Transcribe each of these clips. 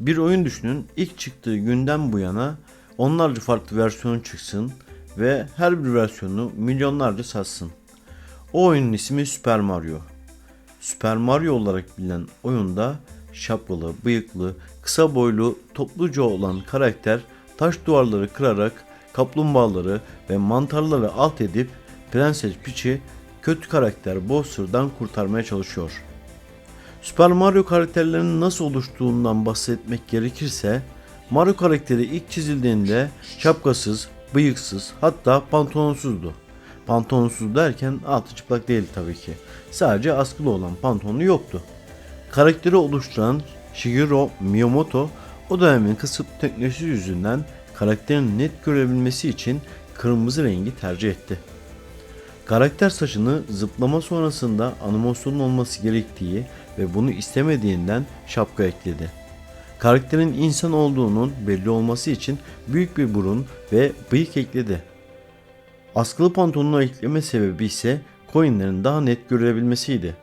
Bir oyun düşünün ilk çıktığı günden bu yana onlarca farklı versiyonu çıksın ve her bir versiyonu milyonlarca satsın. O oyunun ismi Super Mario. Super Mario olarak bilinen oyunda şapkalı, bıyıklı, kısa boylu, topluca olan karakter taş duvarları kırarak kaplumbağaları ve mantarları alt edip Prenses Peach'i kötü karakter Bowser'dan kurtarmaya çalışıyor. Super Mario karakterlerinin nasıl oluştuğundan bahsetmek gerekirse Mario karakteri ilk çizildiğinde şapkasız, bıyıksız hatta pantolonsuzdu. Pantolonsuz derken altı çıplak değil tabii ki. Sadece askılı olan pantolonu yoktu. Karakteri oluşturan Shigeru Miyamoto o dönemin kısıtlı teknolojisi yüzünden karakterin net görebilmesi için kırmızı rengi tercih etti. Karakter saçını zıplama sonrasında animasyonun olması gerektiği ve bunu istemediğinden şapka ekledi. Karakterin insan olduğunun belli olması için büyük bir burun ve bıyık ekledi. Askılı pantolonu ekleme sebebi ise coinlerin daha net görülebilmesiydi.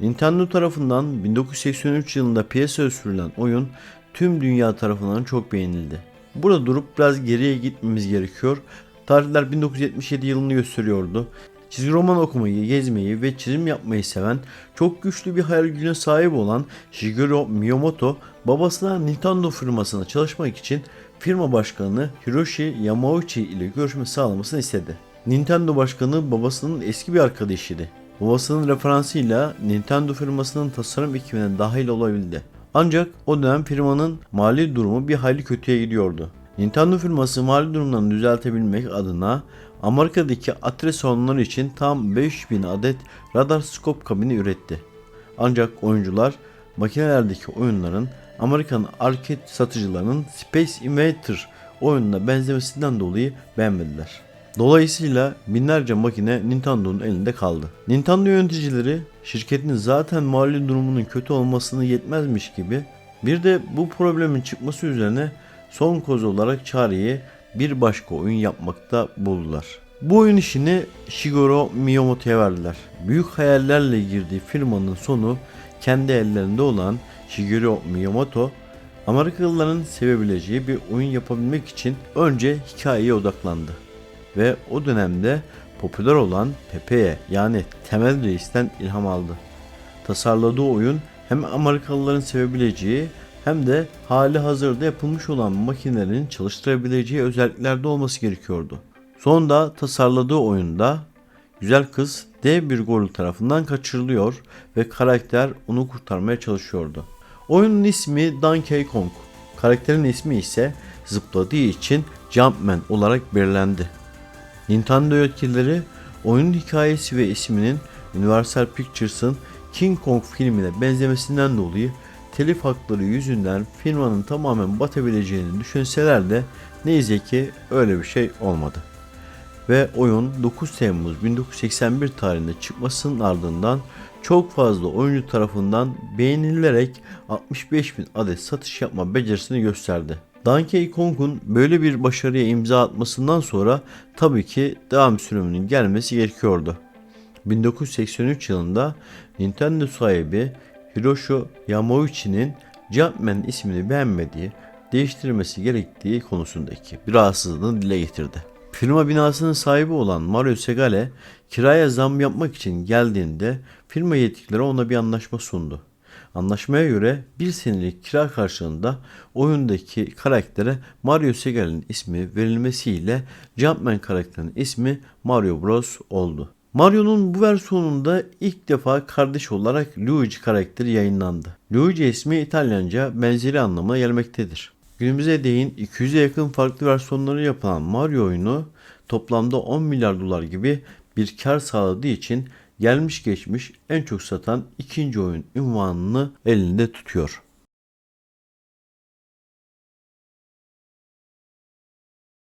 Nintendo tarafından 1983 yılında piyasaya sürülen oyun tüm dünya tarafından çok beğenildi. Burada durup biraz geriye gitmemiz gerekiyor. Tarihler 1977 yılını gösteriyordu. Çizgi roman okumayı, gezmeyi ve çizim yapmayı seven, çok güçlü bir hayal gücüne sahip olan Shigeru Miyamoto, babasına Nintendo firmasına çalışmak için firma başkanı Hiroshi Yamauchi ile görüşme sağlamasını istedi. Nintendo başkanı babasının eski bir arkadaşıydı. Babasının referansıyla Nintendo firmasının tasarım ekibine dahil olabildi. Ancak o dönem firmanın mali durumu bir hayli kötüye gidiyordu. Nintendo firması mali durumlarını düzeltebilmek adına Amerika'daki Atari salonları için tam 5000 adet radar scope kabini üretti. Ancak oyuncular makinelerdeki oyunların Amerikan arcade satıcılarının Space Invader oyununa benzemesinden dolayı beğenmediler. Dolayısıyla binlerce makine Nintendo'nun elinde kaldı. Nintendo yöneticileri şirketin zaten mali durumunun kötü olmasını yetmezmiş gibi bir de bu problemin çıkması üzerine son koz olarak çareyi bir başka oyun yapmakta buldular. Bu oyun işini Shigeru Miyamoto'ya verdiler. Büyük hayallerle girdiği firmanın sonu kendi ellerinde olan Shigeru Miyamoto, Amerikalıların sevebileceği bir oyun yapabilmek için önce hikayeye odaklandı. Ve o dönemde popüler olan Pepe'ye yani Temel Reis'ten ilham aldı. Tasarladığı oyun hem Amerikalıların sevebileceği hem de hali hazırda yapılmış olan makinelerin çalıştırabileceği özelliklerde olması gerekiyordu. Sonunda tasarladığı oyunda güzel kız dev bir goril tarafından kaçırılıyor ve karakter onu kurtarmaya çalışıyordu. Oyunun ismi Donkey Kong. Karakterin ismi ise zıpladığı için Jumpman olarak belirlendi. Nintendo yetkilileri oyunun hikayesi ve isminin Universal Pictures'ın King Kong filmine benzemesinden dolayı telif hakları yüzünden firmanın tamamen batabileceğini düşünseler de neyse ki öyle bir şey olmadı. Ve oyun 9 Temmuz 1981 tarihinde çıkmasının ardından çok fazla oyuncu tarafından beğenilerek 65 bin adet satış yapma becerisini gösterdi. Donkey Kong'un böyle bir başarıya imza atmasından sonra tabii ki devam sürümünün gelmesi gerekiyordu. 1983 yılında Nintendo sahibi Hiroshi Yamauchi'nin Jumpman ismini beğenmediği, değiştirmesi gerektiği konusundaki bir rahatsızlığını dile getirdi. Firma binasının sahibi olan Mario Segale kiraya zam yapmak için geldiğinde firma yetkilileri ona bir anlaşma sundu. Anlaşmaya göre bir senelik kira karşılığında oyundaki karaktere Mario Segale'nin ismi verilmesiyle Jumpman karakterinin ismi Mario Bros oldu. Mario'nun bu versiyonunda ilk defa kardeş olarak Luigi karakteri yayınlandı. Luigi ismi İtalyanca benzeri anlamına gelmektedir. Günümüze değin 200'e yakın farklı versiyonları yapılan Mario oyunu toplamda 10 milyar dolar gibi bir kar sağladığı için gelmiş geçmiş en çok satan ikinci oyun ünvanını elinde tutuyor.